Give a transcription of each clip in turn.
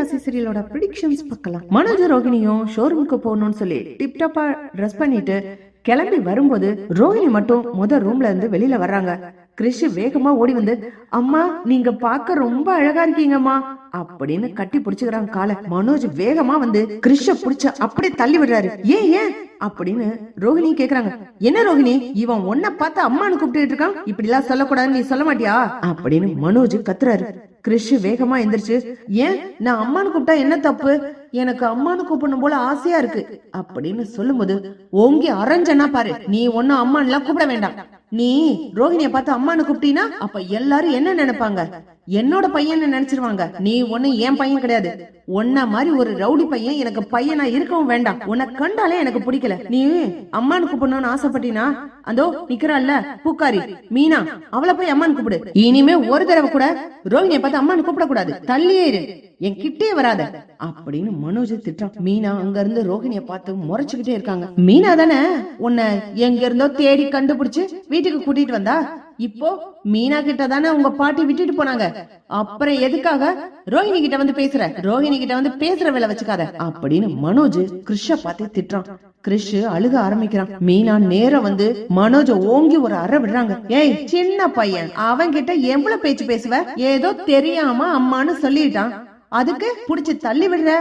ராசி சீரியலோட ப்ரிடிக்ஷன்ஸ் பார்க்கலாம். மனோஜ் ரோகிணியும் ஷோரூமுக்கு போகணும்னு சொல்லி டிப் டாப்பா ட்ரெஸ் பண்ணிட்டு கிளம்பி வரும்போது ரோஹிணி மட்டும் முத ரூம்ல இருந்து வெளியில வர்றாங்க. கிறிஷ் வேகமா ஓடி வந்து அம்மா நீங்க பாக்க ரொம்ப அழகா இருக்கீங்கம்மா அப்படின்னு கட்டி பிடிச்சுக்கிறாங்க கால. மனோஜ் வேகமா வந்து கிறிஷ புடிச்ச அப்படியே தள்ளி விடுறாரு. ஏன் ஏன்? அப்படின்னு ரோஹிணி கேக்குறாங்க. என்ன ரோஹிணி இவன் உன்ன பார்த்து அம்மானு கூப்பிட்டு இருக்கான்? இப்படி எல்லாம் சொல்லக்கூடாதுன்னு நீ சொல்ல மாட்டியா? அப்படின்னு மனோஜ் கத்துறாரு. கிறிஷ் வேகமா எந்திரிச்சு ஏன்? நான் அம்மானு கூப்பிட்டா என்ன தப்பு? எனக்கு அம்மானு கூப்பிடணும் போல ஆசையா இருக்கு. அப்படின்னு சொல்லும்போது ஓங்கி அரைஞ்சனா பாரு. நீ ஒன்னும் அம்மான்லாம் கூப்பிட வேண்டாம். நீ ரோஹிணிய பார்த்து அம்மானு கூப்பிட்டீனா அப்ப எல்லாரும் என்ன நினைப்பாங்க? என்னோட பையன் நினைச்சிருவாங்க? நீ ஒண்ணு என் பையன் கிடையாது. உன்ன மாதிரி ஒரு ரவுடி பையன் எனக்கு பையனா இருக்கவும் வேண்டாம். உன்னை கண்டாலே எனக்கு பிடிக்கல. நீ அம்மானு கூப்பிடணும்னு ஆசைப்பட்டீனா? அதோ நிக்கிறாள்ல பூக்காரி மீனா அவளை போய் அம்மானு கூப்பிடு. இனிமே ஒரு தடவை கூட ரோஹிணிய பார்த்து அம்மானு கூப்பிட கூடாது தள்ளியே இரு. என் கிட்டே வராத. அப்படின்னு மனோஜ் திட்டம் மீனா அங்க இருந்து ரோஹிணிய பார்த்து முறைச்சுக்கிட்டே இருக்காங்க. மீனா தானே உன்னை எங்க இருந்தோ தேடி கண்டுபிடிச்சு வீட்டுக்கு கூட்டிட்டு வந்தா? இப்போ மீனா கிட்ட தானே உங்க பாட்டி விட்டுட்டு போனாங்க. அப்புறம் எதுக்காக ரோஹிணி கிட்ட வந்து பேசுற? ரோஹிணி கிட்ட வந்து பேசுற வேலை வச்சுக்காத. அப்படின்னு மனோஜ் கிருஷ பார்த்து திட்டுறான். கிறிஷ் அழுக ஆரம்பிக்கிறான். மீனா நேரம் வந்து மனோஜ ஓங்கி ஒரு அற விடுறாங்க. ஏய் சின்ன பையன் அவன் கிட்ட எவ்வளவு பேச்சு பேசுவ? ஏதோ தெரியாம அம்மான்னு சொல்லிட்டான். அதுக்கு புடிச்சு தள்ளி விடுற?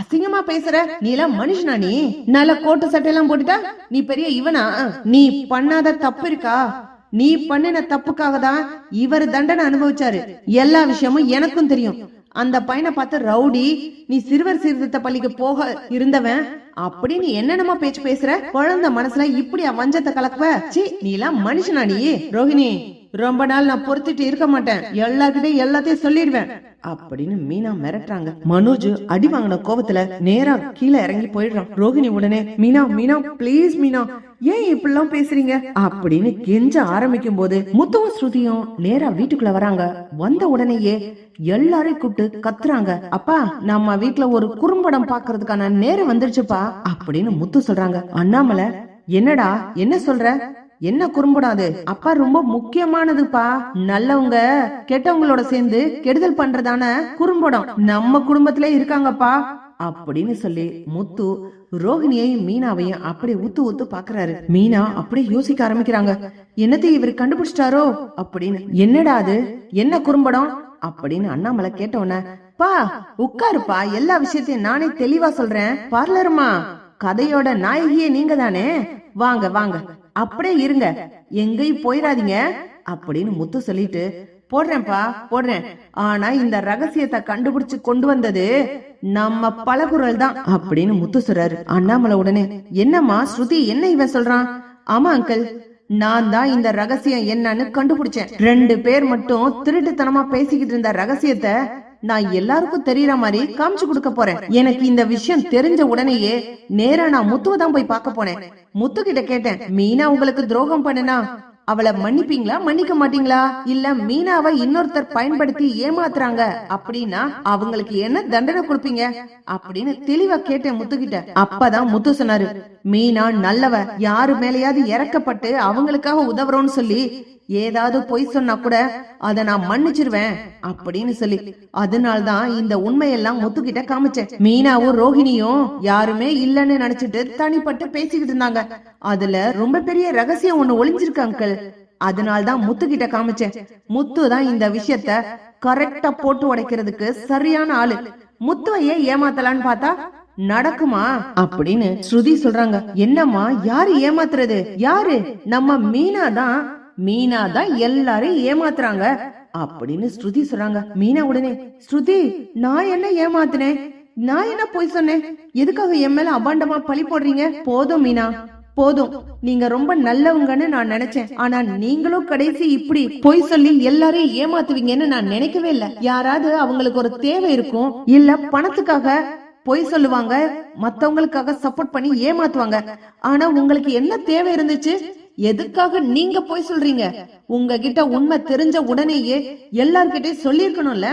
அசிங்கமா பேசுற? நீ எல்லாம் மனுஷனா நீ? நல்ல கோட்டு சட்டை எல்லாம் போட்டுட்டா? நீ பெரிய இவனா? நீ பண்ணாத தப்பு இருக்கா? நீ பண்ணின தப்புக்காக தான் இவர் தண்டனை அனுபவிச்சாரு. எல்லா விஷயமும் எனக்கும் தெரியும். அந்த பையனை பார்த்து ரவுடி நீ சிறுவர் சீர்திருத்த பள்ளிக்கு போக இருந்தவன்? அப்படி நீ என்னென்னமா பேச்சு பேசுற? குழந்தை மனசுல இப்படி வஞ்சத்தை கலக்குவ? சி நீ எல்லாம் மனுஷனா நீ? ரோஹிணி ரொம்ப நாள் நான் பொறுத்துட்டு இருக்க மாட்டேன். எல்லார்கிட்டயும் எல்லாத்தையும் சொல்லிடுவேன். அப்படின்னு மீனா மிரட்டுறாங்க. மனோஜ் அடி வாங்கின கோவத்துல நேரா கீழே இறங்கி போயிடுறான். ரோஹிணி உடனே மீனா மீனா ப்ளீஸ் மீனா ஏன் இப்படிலாம் பேசுறீங்க? அப்படின்னு கெஞ்ச ஆரம்பிக்கும் போது முத்துவும் ஸ்ருதியும் நேரா வீட்டுக்குள்ள வராங்க. வந்த உடனேயே எல்லாரையும் கூப்பிட்டு கத்துறாங்க. அப்பா நம்ம வீட்டுல ஒரு குறும்படம் பாக்குறதுக்கான நேரம் வந்துருச்சுப்பா அப்படின்னு முத்து சொல்றாங்க. அண்ணாமலை என்னடா என்ன சொல்ற? என்ன குறும்படாது அப்பா ரொம்ப முக்கியமானதுப்பா. நல்லவங்க கெட்டவங்களோட சேர்ந்து கெடுதல் பண்றதான குறும்படம். நம்ம குடும்பத்திலே இருக்காங்கப்பா. அப்படின்னு சொல்லி முத்து ரோஹிணியையும் மீனாவையும் அப்படியே ஊத்து ஊத்து பாக்குறாரு. மீனா அப்படியே யோசிக்க ஆரம்பிக்கிறாங்க. என்னத்தை இவர் கண்டுபிடிச்சிட்டாரோ? அப்படின்னு என்னடா அது? என்ன குறும்படம்? அப்படின்னு அண்ணாமலை கேட்டவன பா உட்காருப்பா. எல்லா விஷயத்தையும் நானே தெளிவா சொல்றேன். பார்லருமா கதையோட நாயகியே நீங்க தானே வாங்க வாங்க. அப்படியே இருங்க. எங்கேயும் போயிடாதீங்க. அப்படின்னு முத்து சொல்லிட்டு போடுறேன்ப்பா போடுறேன். ஆனா இந்த ரகசியத்தை கண்டுபிடிச்சு கொண்டு வந்தது நம்ம பலகுரல் தான் அப்படின்னு முத்து சொல்றாரு. அண்ணாமலை உடனே என்னம்மா ஸ்ருதி என்ன இவன் சொல்றான்? ஆமா அங்கிள். நான் தான் இந்த ரகசியம் என்னன்னு கண்டுபிடிச்சேன். ரெண்டு பேர் மட்டும் திருட்டுத்தனமா பேசிக்கிட்டு இருந்த ரகசியத்தை நான் எல்லாருக்கும் தெரியற மாதிரி காமிச்சு கொடுக்க போறேன். எனக்கு இந்த விஷயம் தெரிஞ்ச உடனேயே நேரா நான் முத்துவை தான் போய் பார்க்க போனேன் முத்து கிட்ட கேட்டேன் மீனா உங்களுக்கு துரோகம் பண்ணுனா அவளை மன்னிப்பீங்களா மன்னிக்க மாட்டீங்களா? இல்ல மீனாவை இன்னொருத்தர் பயன்படுத்தி ஏமாத்துறாங்க. அப்படின்னா அவங்களுக்கு என்ன தண்டனை கொடுப்பீங்க? அப்படின்னு தெளிவா கேட்டேன் முத்துக்கிட்ட. அப்பதான் முத்து சொன்னாரு மீனா நல்லவ யாரு மேலயாவது இறக்கப்பட்டு அவங்களுக்காக உதவுறோம்னு சொல்லி ஏதாவது பொய் சொன்னா கூட அத நான் மன்னிச்சிருவேன் அப்படின்னு சொல்லி. அதனால்தான் இந்த உண்மையெல்லாம் முத்துக்கிட்ட காமிச்சேன். மீனாவும் ரோஹிணியும் யாருமே இல்லன்னு நினைச்சிட்டு தனிப்பட்டு பேசிக்கிட்டு இருந்தாங்க. அதுல ரொம்ப பெரிய ரகசியம் ஒண்ணு ஒளிஞ்சிருக்கு அங்கிள். அதனால்தான் முத்து கிட்ட காமிச்சேன். முத்து தான் இந்த விஷயத்த கரெக்டா போட்டு உடைக்கிறதுக்கு சரியான ஆளு. முத்துவையே ஏமாத்தலான்னு பார்த்தா நடக்குமா? அப்படின்னு ஸ்ருதி சொல்றாங்க. என்னம்மா யாரு ஏமாத்துறது? யாரு? நம்ம மீனா தான். மீனா தான் எல்லாரையும் ஏமாத்துறாங்க. அப்படின்னு ஸ்ருதி சொல்றாங்க. மீனா உடனே ஸ்ருதி நான் என்ன ஏமாத்துனேன்? நான் என்ன போய் சொன்னேன்? எதுக்காக என் மேல அபாண்டமா பழி போடுறீங்க? போதும் மீனா. போதும். நீங்க ரொம்ப நல்லவங்கன்னு நான் நினைச்சேன். ஆனா நீங்களும் கடைசி இப்படி பொய் சொல்லி எல்லாரையும் ஏமாத்துவீங்கன்னு நான் நினைக்கவே இல்ல. யாராவது அவங்களுக்கு ஒரு தேவை இருக்கும். இல்ல பணத்துக்காக பொய் சொல்லுவாங்க மத்தவங்களுக்காக சப்போர்ட் பண்ணி ஏமாத்துவாங்க. ஆனா உங்களுக்கு என்ன தேவை இருந்துச்சு? எதுக்காக நீங்க போய் சொல்றீங்க? உங்ககிட்ட உண்மை தெரிஞ்ச உடனேயே எல்லார்கிட்டயும் சொல்லிருக்கணும்ல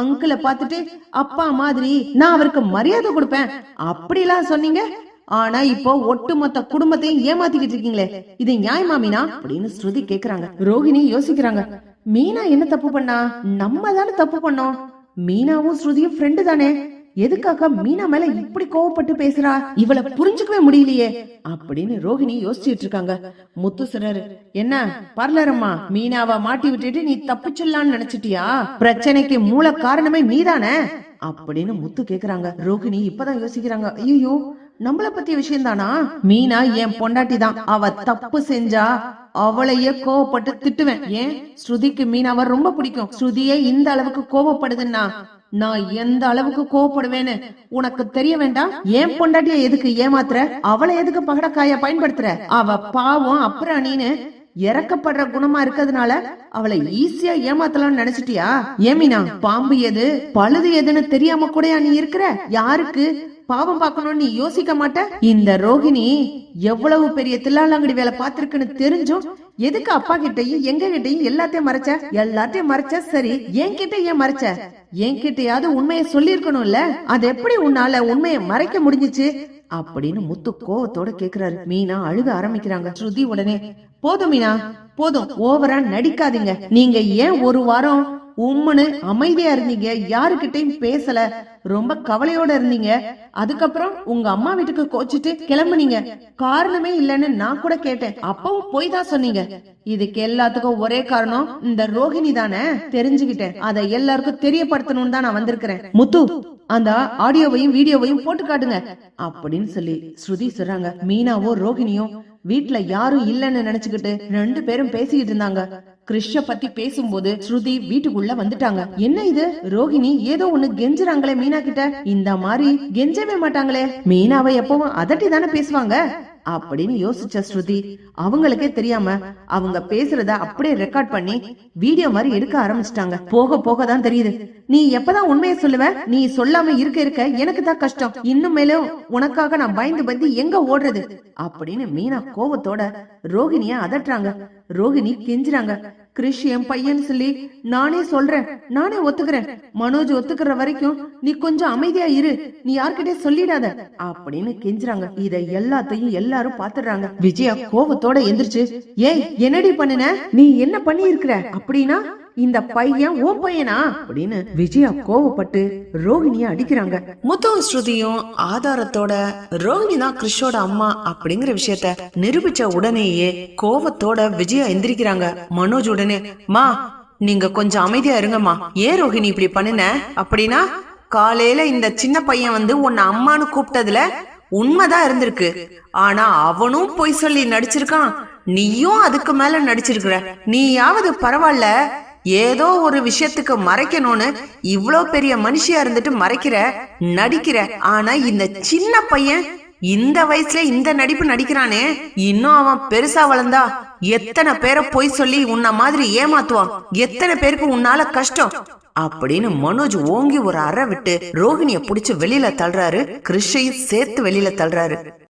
அங்கிளை பார்த்துட்டு அப்பா மாதிரி நான் அவருக்கு மரியாதை கொடுப்பேன். அப்படிலாம் சொன்னீங்க? ஆனா இப்போ ஒட்டுமொத்த குடும்பத்தையும் ஏமாத்திக்கிட்டு இருக்கீங்களே. இது நியாயமா மீனா அப்படின்னு ஸ்ருதி கேக்குறாங்க. ரோஹிணி யோசிக்கிறாங்க. மீனா என்ன தப்பு பண்ணா? நம்ம தானே தப்பு பண்ணோம். மீனாவும் ஸ்ருதியும் ஃப்ரெண்டு தானே? எதுக்காக மீனா மேல இப்படி கோவப்பட்டு பேசுறா? இவள புரிஞ்சுக்கவே முடியலையே. அப்படின்னு ரோஹிணி யோசிச்சுட்டு இருக்காங்க. முத்து சிறர் என்ன பர்லரம்மா மீனாவை மாட்டி விட்டுட்டு நீ தப்பிச்சிடலாம்னு நினைச்சிட்டியா? பிரச்சனைக்கு மூல காரணமே நீதானே? அப்படின்னு முத்து கேக்குறாங்க. ரோஹிணி இப்பதான் யோசிக்கிறாங்க ஐயோ நம்மள பத்தி விஷயம் தானா மீனா என் பொண்டாட்டி தான் அவ தப்பு செஞ்சா அவளையே கோவப்பட்டு திட்டுவேன். ஏன்? ஸ்ருதிக்கு மீனாவை ரொம்ப பிடிக்கும். ஸ்ருதியே இந்த அளவுக்கு கோவப்படுதுன்னா நான் எந்த அளவுக்கு கோவப்படுவேன்னு உனக்கு தெரிய வேண்டாம் ஏன் பொண்டாட்டிய எதுக்கு ஏமாத்துற? அவளை எதுக்கு பகடக்காய பயன்படுத்துற? அவ பாவம் அப்புறம் நீனு இறக்கப்படுற குணமா இருக்கிறதுனால அவளை ஈஸியா ஏமாத்தலாம்னு நினைச்சிட்டியா? ஏமினா பாம்பு எது? பழுது எதுன்னு தெரியாம கூடயா நீ இருக்கிற? யாருக்கு? பாவம் பார்க்கணும்னு யோசிக்க மாட்ட? இந்த ரோகிணி எவ்வளவு பெரிய தில்லாலங்கடி வேலை பார்த்திருக்குன்னு தெரிஞ்சும் எதுக்கு அப்பா கிட்டையும் எங்க கிட்டையும் எல்லாத்தையும் மறைச்ச? எல்லாத்தையும் மறைச்ச? சரி என்கிட்ட ஏன் மறைச்ச? என்கிட்டயாவது உண்மையை சொல்லியிருக்கணும்ல? அது எப்படி உன்னால உண்மையை மறைக்க முடிஞ்சுச்சு? அப்படின்னு முத்து கோவத்தோட கேக்குறாரு. மீனா அழுக ஆரம்பிக்கிறாங்க. ஸ்ருதி உடனே போதும் மீனா போதும். ஓவரா நடிக்காதீங்க. நீங்க ஏன் ஒரு வாரம் உம்முன்னு அமைதியா இருந்தீங்க யாருக்கிட்டையும் பேசல ரொம்ப கவலையோட இருந்தீங்க. அதுக்கப்புறம் உங்க அம்மா வீட்டுக்கு கோச்சிட்டு கிளம்புனீங்க. காரணமே இல்லைன்னு நான் கூட கேட்டேன். அப்பவும் போய் தான் சொன்னீங்க. இதுக்கு எல்லாத்துக்கும் ஒரே காரணம் இந்த ரோஹிணி தானே? தெரிஞ்சுக்கிட்டேன். அதை எல்லாருக்கும் தெரியப்படுத்தணும்னு தான் நான் வந்திருக்கிறேன். முத்து அந்த ஆடியோவையும் வீடியோவையும் போட்டு காட்டுங்க. அப்படின்னு சொல்லி ஸ்ருதி சொல்றாங்க. மீனாவோ ரோஹிணியும் வீட்டுல யாரும் இல்லைன்னு நினைச்சுக்கிட்டு ரெண்டு பேரும் பேசிக்கிட்டு இருந்தாங்க. கிறிஷ பத்தி பேசும்போது ஸ்ருதி வீட்டுக்குள்ள வந்துட்டாங்க. என்ன இது? ரோஹிணி ஏதோ ஒண்ணு கெஞ்சுறாங்களே மீனா கிட்ட இந்த மாதிரி கெஞ்சவே மாட்டாங்களே. மீனாவை எப்பவும் அதட்டி தானே பேசுவாங்க? அப்படின்னு யோசிச்ச ஸ்ருதி அவங்களுக்கே தெரியாம அவங்க பேசுறத அப்படியே ரெக்கார்ட் பண்ணி வீடியோ மாதிரி எடுக்க ஆரம்பிச்சிட்டாங்க. போக போக தான் தெரியுது. நீ எப்பதான் உண்மையை சொல்லுவ? நீ சொல்லாம இருக்க இருக்க எனக்கு தான் கஷ்டம். இன்னும் மேலும் உனக்காக நான் பயந்து பயந்து எங்க ஓடுறது? அப்படின்னு மீனா கோவத்தோட ரோஹிணிய அதட்டுறாங்க. ரோஹிணி கெஞ்சுறாங்க. கிறிஷ் என் பையன் சொல்லி நானே சொல்றேன் நானே ஒத்துக்கிறேன். மனோஜ் ஒத்துக்கிற வரைக்கும் நீ கொஞ்சம் அமைதியா இரு நீ யார்கிட்டயும் சொல்லிடாத. அப்படின்னு கெஞ்சுறாங்க. இத எல்லாத்தையும் எல்லாரும் பாத்துறாங்க விஜயா கோபத்தோட எந்திரிச்சு ஏய் என்னடி பண்ணுன? நீ என்ன பண்ணி இருக்கிற அப்படின்னா இந்த பையன் ஓ பையனா? அப்படின்னு விஜயா கோவப்பட்டு ரோஹிணிய அடிக்கிறாங்க. முத்துவும் ஸ்ருதியும் ஆதாரத்தோட ரோஹிணி தான் கிறிஷோட அம்மா அப்படிங்கிற விஷயத்த நிரூபிச்ச உடனேயே கோவத்தோட விஜயா எந்திரிக்கிறாங்க. மனோஜ் உடனே மா நீங்க கொஞ்சம் அமைதியா இருங்கம்மா. ஏன் ரோஹிணி இப்படி பண்ணுன? அப்படின்னா காலையில இந்த சின்ன பையன் வந்து உன்னை அம்மான்னு கூப்பிட்டதுல உண்மைதான் இருந்திருக்கு. ஆனா அவனும் பொய் சொல்லி நடிச்சிருக்கான். நீயும் அதுக்கு மேல நடிச்சிருக்கிற. நீயாவது பரவாயில்ல ஏதோ ஒரு விஷயத்துக்கு மறைக்கணும்னு இவ்வளோ பெரிய மனுஷியா இருந்துட்டு மறைக்கிற நடிக்கிற ஆனா இந்த சின்ன பையன் இந்த வயசுல இந்த நடிப்பு நடிக்கிறானே இன்னும் அவன் பெருசா வளர்ந்தா எத்தனை பேரை பொய் சொல்லி உன்ன மாதிரி ஏமாத்துவான்? எத்தனை பேருக்கு உன்னால கஷ்டம்? அப்படின்னு மனோஜ் ஓங்கி ஒரு அறை விட்டு ரோஹிணிய புடிச்சு வெளியில தள்ளுறாரு. கிருஷ்ணையும் சேர்த்து வெளியில தள்ளுறாரு.